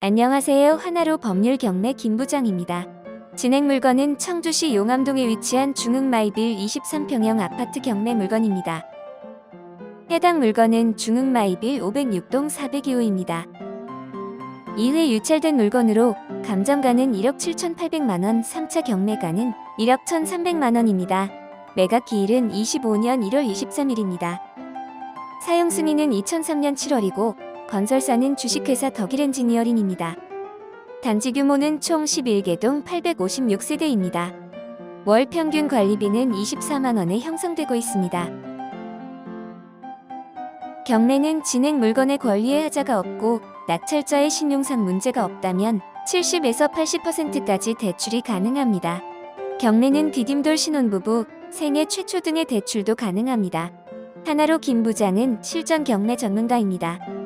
안녕하세요. 하나로 법률 경매 김부장입니다. 진행 물건은 청주시 용암동에 위치한 중흥마이빌 23평형 아파트 경매 물건입니다. 해당 물건은 중흥마이빌 506동 402호입니다. 이회 유찰된 물건으로 감정가는 1억 7,800만원, 3차 경매가는 1억 1,300만원입니다. 매각 기일은 25년 1월 23일입니다. 사용 승인은 2003년 7월이고 건설사는 주식회사 덕일 엔지니어링입니다. 단지 규모는 총 11개동 856세대입니다. 월 평균 관리비는 24만 원에 형성되고 있습니다. 경매는 진행 물건의 권리에 하자가 없고 낙찰자의 신용상 문제가 없다면 70에서 80%까지 대출이 가능합니다. 경매는 디딤돌 신혼부부, 생애 최초 등의 대출도 가능합니다. 하나로 김 부장은 실전 경매 전문가입니다.